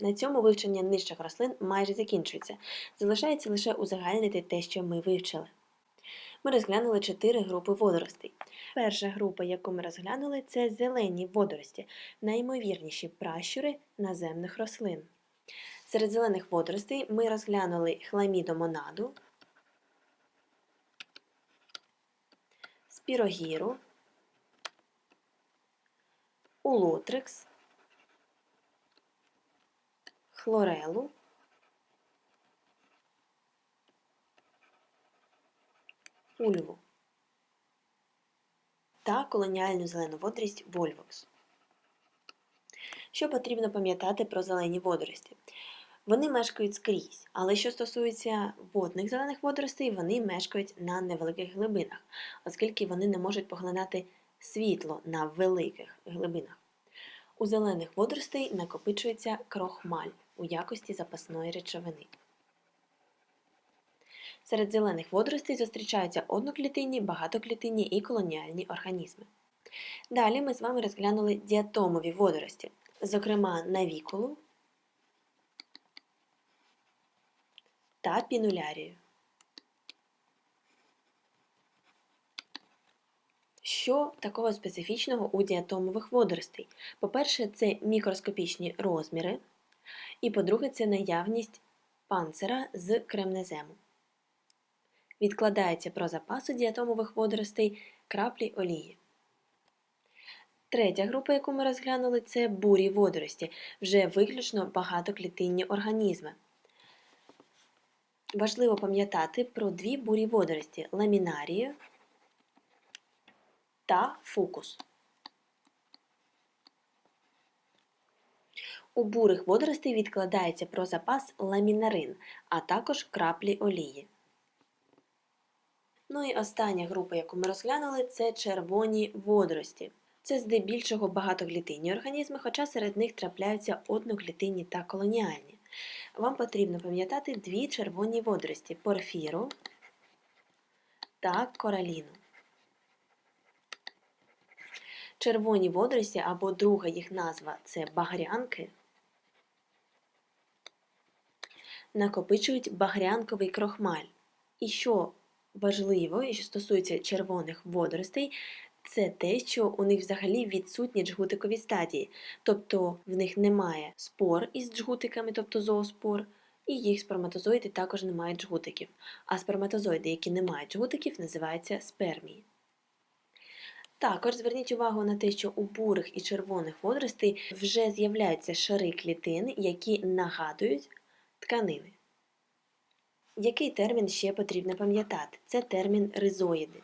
На цьому вивчення нижчих рослин майже закінчується. Залишається лише узагальнити те, що ми вивчили. Ми розглянули чотири групи водоростей. Перша група, яку ми розглянули, це зелені водорості, найімовірніші пращури наземних рослин. Серед зелених водоростей ми розглянули хламідомонаду, спірогіру, улотрикс, хлорелу, ульву та колоніальну зелену водорість вольвокс. Що потрібно пам'ятати про зелені водорості? Вони мешкають скрізь, але що стосується водних зелених водоростей, вони мешкають на невеликих глибинах, оскільки вони не можуть поглинати світло на великих глибинах. У зелених водоростей накопичується крохмаль у якості запасної речовини. Серед зелених водоростей зустрічаються одноклітинні, багатоклітинні і колоніальні організми. Далі ми з вами розглянули діатомові водорості, зокрема навікулу та пінулярію. Що такого специфічного у діатомових водоростей? По-перше, це мікроскопічні розміри, і по-друге, це наявність панцира з кремнезему. Відкладається про запасу діатомових водоростей краплі олії. Третя група, яку ми розглянули, це бурі водорості, вже виключно багатоклітинні організми. Важливо пам'ятати про дві бурі водорості ламінарію та фукус. У бурих водоростей відкладається про запас ламінарин, а також краплі олії. Ну і остання група, яку ми розглянули, це червоні водорості. Це здебільшого багатоклітинні організми, хоча серед них трапляються одноклітинні та колоніальні. Вам потрібно пам'ятати дві червоні водорості порфіру та кораліну. Червоні водорості або друга їх назва це багрянки. Накопичують багрянковий крохмаль. І що важливо, і що стосується червоних водоростей, це те, що у них взагалі відсутні джгутикові стадії, тобто в них немає спор із джгутиками, тобто зооспор, і їх сперматозоїди також не мають джгутиків. А сперматозоїди, які не мають джгутиків, називаються спермії. Також зверніть увагу на те, що у бурих і червоних водоростей вже з'являються шари клітин, які нагадують тканини. Який термін ще потрібно пам'ятати? Це термін ризоїди.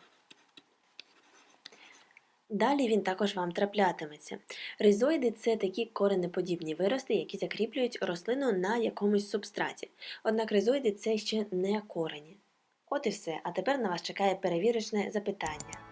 Далі він також вам траплятиметься. Ризоїди це такі коренеподібні вирости, які закріплюють рослину на якомусь субстраті. Однак ризоїди це ще не корені. От і все. А тепер на вас чекає перевірочне запитання.